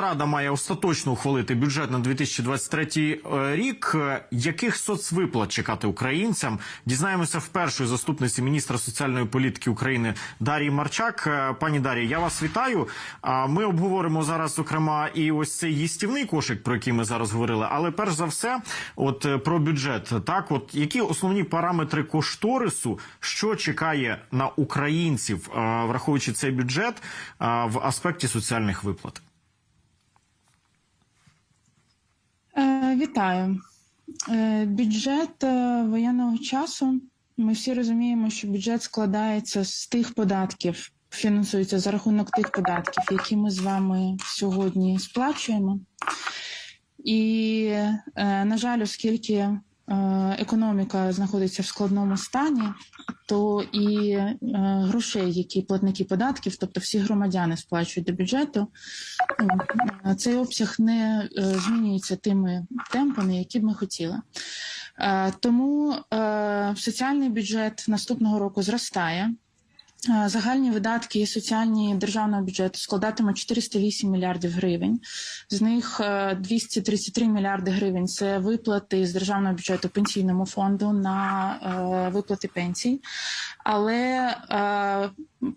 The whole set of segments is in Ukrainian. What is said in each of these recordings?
Рада має остаточно ухвалити бюджет на 2023 рік. Е, Яких соцвиплат чекати українцям? Дізнаємося в першої заступниці міністра соціальної політики України Дарії Марчак. Е, Пані Дар'я, я вас вітаю. Ми обговоримо зараз, зокрема, і ось цей їстівний кошик, про який ми зараз говорили. Але перш за все, от е, про бюджет, так от які основні параметри кошторису, що чекає на українців, враховуючи цей бюджет в аспекті соціальних виплат? Вітаю. Е, Бюджет е, воєнного часу. Ми всі розуміємо, що бюджет складається з тих податків, фінансується за рахунок тих податків, які ми з вами сьогодні сплачуємо. І, е, на жаль, оскільки е, економіка знаходиться в складному стані, то і е, грошей, які платники податків, тобто всі громадяни сплачують до бюджету, е, цей обсяг не е, змінюється тими темпами, які б ми хотіли. Е, Тому е, соціальний бюджет наступного року зростає. Е, Загальні видатки і соціальні державного бюджету складатимуть 408 мільярдів гривень. З них е, 233 мільярди гривень це виплати з державного бюджету пенсійному фонду на е, виплати пенсій. Але е,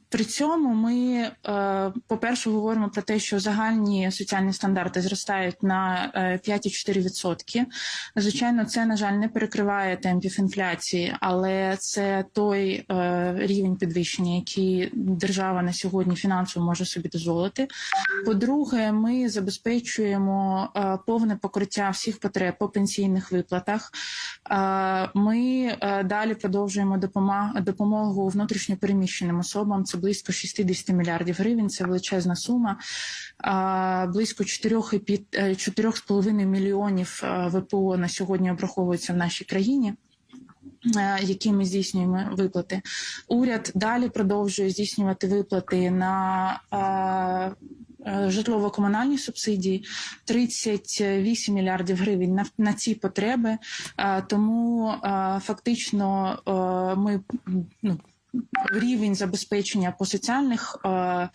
при цьому ми, е, по-перше, говоримо про те, що загальні соціальні стандарти зростають на е, 5,4%. Звичайно, це, на жаль, не перекриває темпів інфляції, але це той е, рівень підвищення, який держава на сьогодні фінансово може собі дозволити. По-друге, ми забезпечуємо е, повне покриття всіх потреб по пенсійних виплатах. Е, Ми е, далі продовжуємо допомогу внутрішньопереміщеним особам. Це близько 60 мільярдів гривень. Це величезна сума. Е, Близько 4,5 е, 4,5 мільйонів ВПО на сьогодні обраховується в нашій країні. Які ми здійснюємо виплати, уряд далі продовжує здійснювати виплати на житлово-комунальні субсидії 38 мільярдів гривень на, на ці потреби. Е, Тому е, фактично е, ми ну. Рівень забезпечення по соціальних е,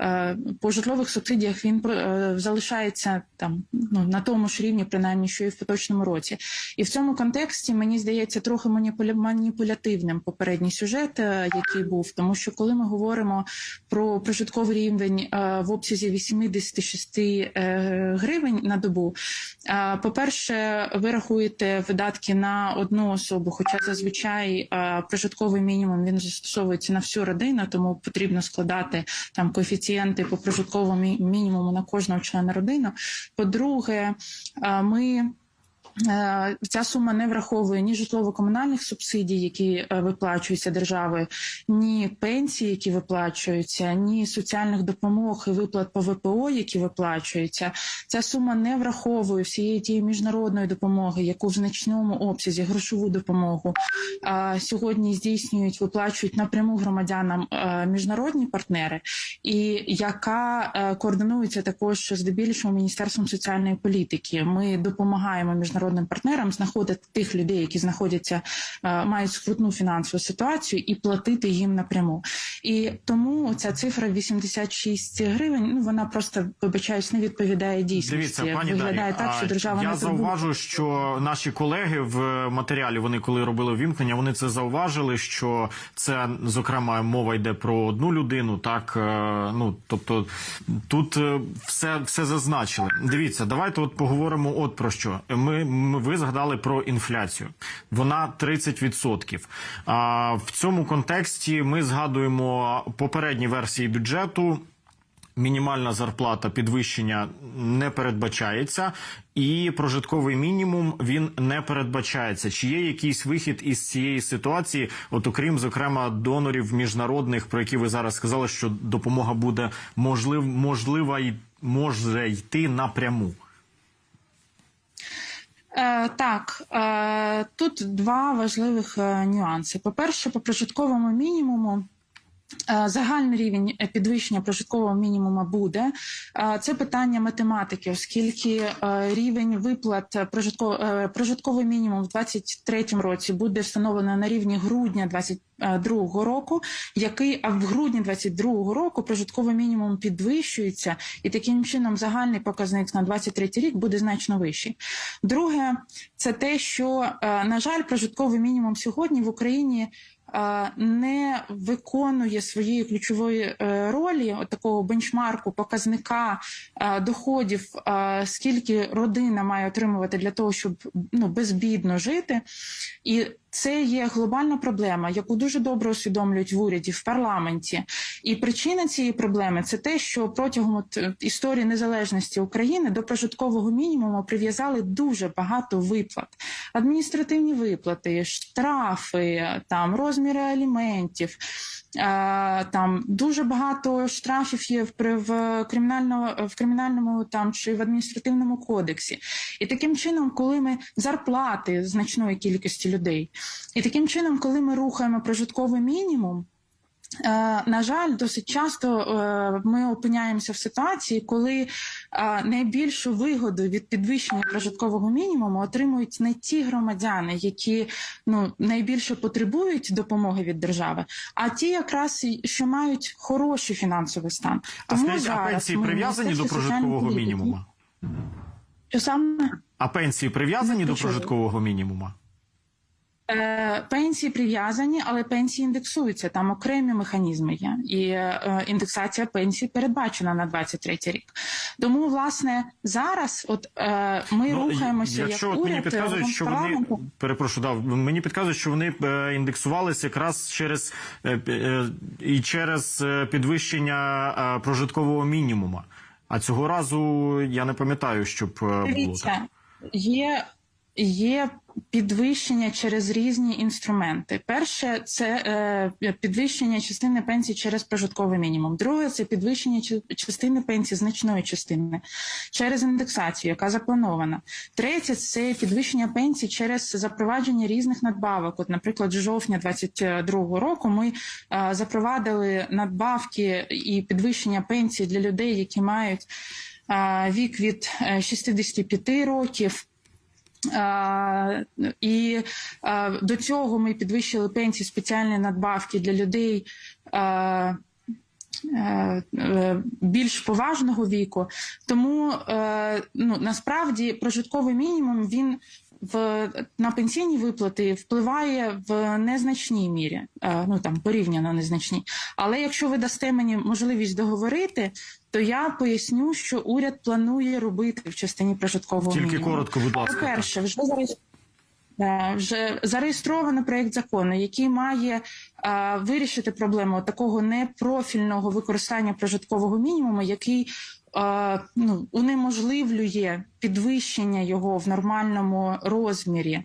е, по житлових субсидіях він е, залишається там ну на тому ж рівні, принаймні, що і в поточному році. І в цьому контексті мені здається трохи маніпуля- маніпулятивним попередній сюжет, який був, тому що коли ми говоримо про прожитковий рівень в обсязі 86 е, гривень на добу, е, по-перше, ви рахуєте видатки на одну особу, хоча зазвичай прожитковий мінімум він застосовується на всю родину, тому потрібно складати там коефіцієнти по прожитковому мінімуму на кожного члена родини. По-друге, е, ми Ця сума не враховує ні житлово-комунальних субсидій, які е, виплачуються державою, ні пенсії, які виплачуються, ні соціальних допомог і виплат по ВПО, які виплачуються. Ця сума не враховує всієї тієї міжнародної допомоги, яку в значному обсязі грошову допомогу е, сьогодні здійснюють, виплачують напряму громадянам е, міжнародні партнери, і яка е, координується також здебільшого міністерством соціальної політики. Ми допомагаємо міжнародним партнерам знаходити тих людей, які знаходяться, е, мають скрутну фінансову ситуацію, і платити їм напряму. І тому ця цифра 86 гривень. Ну вона просто вибачаюсь, не відповідає дійсності. Дивіться, пані Виглядає Дар'я, так, що держава я не зауважу, що наші колеги в матеріалі, вони коли робили вімкнення, вони це зауважили, що це зокрема мова йде про одну людину. Так е, ну тобто тут е, все, все зазначили. Дивіться, давайте от поговоримо. От про що ми ви згадали про інфляцію. Вона 30%. А в цьому контексті ми згадуємо попередні версії бюджету. Мінімальна зарплата підвищення не передбачається, і прожитковий мінімум він не передбачається. Чи є якийсь вихід із цієї ситуації? От окрім зокрема донорів міжнародних, про які ви зараз сказали, що допомога буде можлив, можлива і може йти напряму. Е, так, е, тут два важливих е, нюанси. По-перше, по прожитковому мінімуму Загальний рівень е, підвищення прожиткового мінімуму буде. Е, Це питання математики, оскільки е, рівень виплат е, прожитко- е, прожитковий мінімум в 2023 році буде встановлено на рівні грудня 2022 року, який а в грудні 2022 року прожитковий мінімум підвищується, і таким чином загальний показник на 2023 рік буде значно вищий. Друге, це те, що е, на жаль, прожитковий мінімум сьогодні в Україні е, не виконує своєї ключової е, ролі, от такого бенчмарку, показника е, доходів, е, скільки родина має отримувати для того, щоб ну безбідно жити. І це є глобальна проблема, яку дуже добре усвідомлюють в уряді, в парламенті. І причина цієї проблеми це те, що протягом от, е, історії незалежності України до прожиткового мінімуму прив'язали дуже багато виплат, адміністративні виплати, штрафи, там розміри аліментів. Е, Там дуже багато штрафів є в кримінальному в кримінальному там чи в адміністративному кодексі. І таким чином, коли ми зарплати значної кількості людей, і таким чином, коли ми рухаємо прожитковий мінімум. Е, на жаль, досить часто е, ми опиняємося в ситуації, коли е, найбільшу вигоду від підвищення прожиткового мінімуму отримують не ті громадяни, які ну найбільше потребують допомоги від держави, а ті, якраз що мають хороший фінансовий стан. А скажіть, а пенсії прив'язані до прожиткового мінімуму? Що саме? А пенсії прив'язані до прожиткового мінімуму? Е, Пенсії прив'язані, але пенсії індексуються. Там окремі механізми є, і е, індексація пенсій передбачена на 23 рік. Тому, власне, зараз, от е, ми рухаємося Ну, якщо як от мені підказують, що вони перепрошую, да, мені підказують, що вони індексувалися якраз через і через підвищення прожиткового мінімуму. А цього разу я не пам'ятаю, щоб було так. Є, є підвищення через різні інструменти. Перше це е, підвищення частини пенсії через прожитковий мінімум. Друге це підвищення частини пенсії значної частини через індексацію, яка запланована. Третє це підвищення пенсій через запровадження різних надбавок. От, наприклад, з жовтня 2022 року ми е, запровадили надбавки і підвищення пенсій для людей, які мають е, вік від е, 65 років. І до цього ми підвищили пенсії спеціальні надбавки для людей більш поважного віку. Тому е, ну, насправді прожитковий мінімум він в на пенсійні виплати впливає в незначній мірі, е, ну там порівняно незначній. Але якщо ви дасте мені можливість договорити, то я поясню, що уряд планує робити в частині прожиткового Тільки мінімуму. коротко, будь ласка. По-перше, вже зараз. Е, Вже зареєстровано проєкт закону, який має е, вирішити проблему такого непрофільного використання прожиткового мінімуму, який е, ну, унеможливлює підвищення його в нормальному розмірі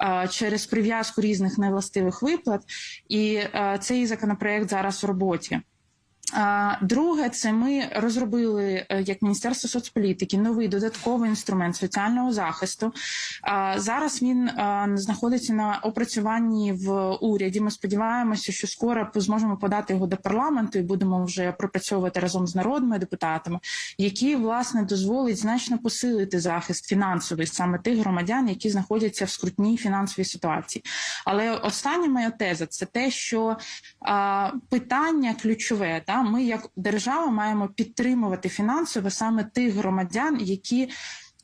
е, через прив'язку різних невластивих виплат. І е, цей законопроект зараз в роботі. Друге, це ми розробили е, як Міністерство соцполітики новий додатковий інструмент соціального захисту. Зараз він знаходиться на опрацюванні в уряді. Ми сподіваємося, що скоро зможемо подати його до парламенту і будемо вже пропрацьовувати разом з народними депутатами, який власне дозволить значно посилити захист фінансовий саме тих громадян, які знаходяться в скрутній фінансовій ситуації. Але остання моя теза це те, що питання ключове. Та ми, як держава, маємо підтримувати фінансово саме тих громадян, які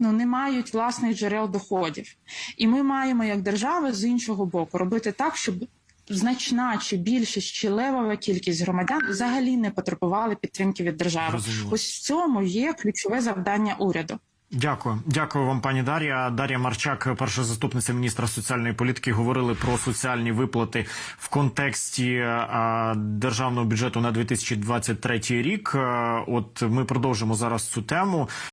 ну не мають власних джерел доходів, і ми маємо як держава з іншого боку робити так, щоб. Значна чи більшість чи левова кількість громадян взагалі не потребували підтримки від держави. Розуміло. Ось в цьому є ключове завдання уряду. Дякую, дякую вам, пані Дар'я. Дар'я Марчак, перша заступниця міністра соціальної політики, говорили про соціальні виплати в контексті а, державного бюджету на 2023 рік. Е, От ми продовжимо зараз цю тему.